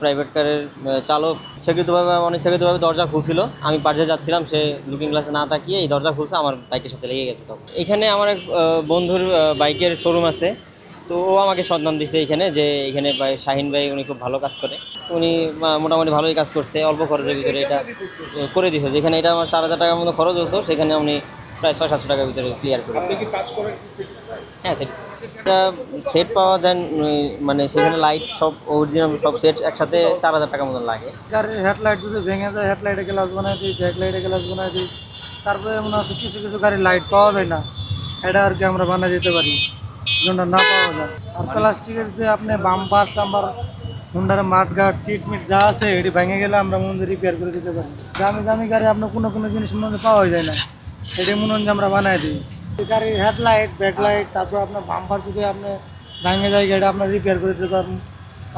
Private কারের চালক ইচ্ছাকৃতভাবে অনিচ্ছাকৃতভাবে দরজা খুলছিল। আমি পার্জে যাচ্ছিলাম, সে লুকিং গ্লাসে না তাকিয়ে এই দরজা খুলছে, আমার বাইকের সাথে লেগে গেছে তখন। এখানে আমার এক বন্ধুর বাইকের শোরুম আছে। তো ও আমাকে সন্ধান দিছে এখানে যে এখানে শাহিন ভাই, উনি খুব ভালো কাজ করে। উনি মোটামুটি ভালোই কাজ করছে, অল্প খরচের ভিতরে এটা করে দিছে। যেখানে এটা আমার চার হাজার টাকার মতো খরচ হতো, সেখানে উনি প্রায় ছয় সাতশো টাকার ভিতরে ক্লিয়ার করে হ্যাঁ সেট এটা সেট পাওয়া যায় মানে সেখানে লাইট সব অরিজিনাল সব সেট একসাথে চার হাজার টাকার মতন লাগে। গাড়ির হেডলাইট যদি ভেঙে যায় হেডলাইটে গ্লাস বানাই দিই ব্যাক লাইটে গ্লাস বানাই দিই তারপরে এমন আছে কিছু কিছু গাড়ির লাইট পাওয়া যায় না। এটা আর কি আমরা বানিয়ে দিতে পারি যেটা না পাওয়া যায়। আর প্লাস্টিকের যে আপনি বাম্পার টাম্বার হুন্ডার মাঠ গার্ড কিট মিট যা আছে এটি ভেঙে গেলে আমরা মধ্যে রিপেয়ার করে দিতে পারি। দামি দামি গাড়ি আপনার কোনো কোনো জিনিস মধ্যে পাওয়া যায় না। এটি মনে হয় যে আমরা বানাই দিই। গাড়ির হেডলাইট ব্যাকলাইট তারপর আপনার বাম্পার যদি আপনি ভেঙে যায় এটা আপনার রিপেয়ার করে দিতে পারবেন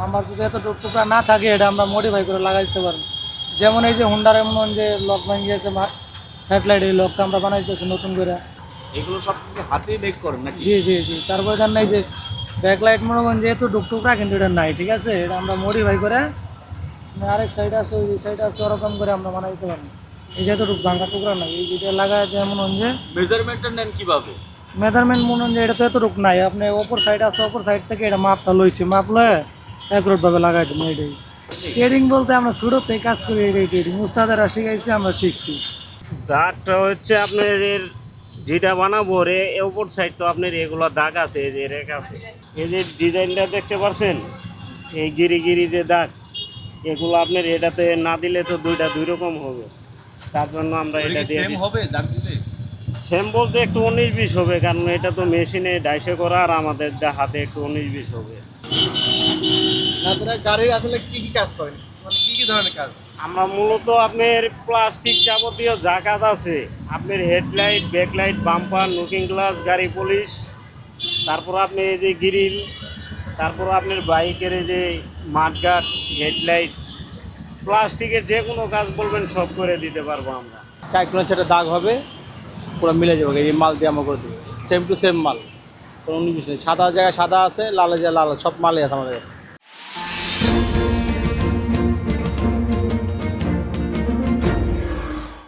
আমার যদি এত টুকটুকা না থাকে এটা আমরা মডিফাই করে লাগাই দিতে পারব। যেমন এই যে হুন্ডার এমন যে লক ভেঙে গেছে হেডলাইট এই লকটা আমরা বানাইতেছি নতুন করে। এগুলো সব হাতেই মেক করেন নাকি? জি জি জি। তারপরে এখানে এই যে ব্যাকলাইট মনে করেন যে এত টুকটুকরা কিন্তু এটা নাই ঠিক আছে? এটা আমরা মডিফাই করে আরেক সাইড আছে ওই সাইড আছে ওরকম করে আমরা বানাই দিতে পারব। এই যে এতটুকু ভাঙা টুকরা নাই এই যেটা লাগায় যেমন হন যে মেজারমেন্টটা নেন কীভাবে? মেজারমেন্ট মনে হয় যে এটা তো এতটুকু নাই আপনি অপর সাইড আছে অপর সাইড থেকে এটা মাপটা লইছি মাপ লয়ে একরোটভাবে লাগাই দেবো এটাই ট্রেডিং বলতে আমরা শুরুতেই কাজ করি এটাই ট্রেডিং উস্তাদারা শিখাইছি আমরা শিখছি। দাগটা হচ্ছে আপনার এর যেটা বানাবো রে এ উপর সাইড তো আপনার এগুলো দাগ আছে এই যে রেক আছে। এই যে ডিজাইনটা দেখতে পাচ্ছেন এই গিরি গিরি যে দাগ এগুলো আপনার এটাতে না দিলে তো দুইটা দুই রকম হবে। তার জন্য আমরা এটা দিয়ে হবে সেম বলতে একটু উনিশ বিশ হবে কারণ এটা তো মেশিনে ডাইসে করা আর আমাদের যা হাতে একটু উনিশ বিশ হবে। আপনারা গাড়ির আসলে কি কি কাজ করেন? মানে কি কি ধরনের কাজ? আমরা মূলত আপনার প্লাস্টিক যাবতীয় যা কাজ আছে আপনার headlight backlight bumper looking glass গাড়ি পুলিশ তারপর আপনি এই যে গ্রিল তারপর আপনার বাইকের এই যে মাঠগাট হেডলাইট প্লাস্টিকের যে কোনো কাজ বলবেন, সব করে দিতে পারব আমরা। চাই কোনো সেটা দাগ হবে, পুরো মিলে যাবে, এই মাল দিয়ে আমরা করে দেবো। সেম টু সেম মাল, কোনো কিছু নেই। সাদা জায়গায় সাদা আছে, লাল জায়গায় লাল সব মালই আছে আমাদের।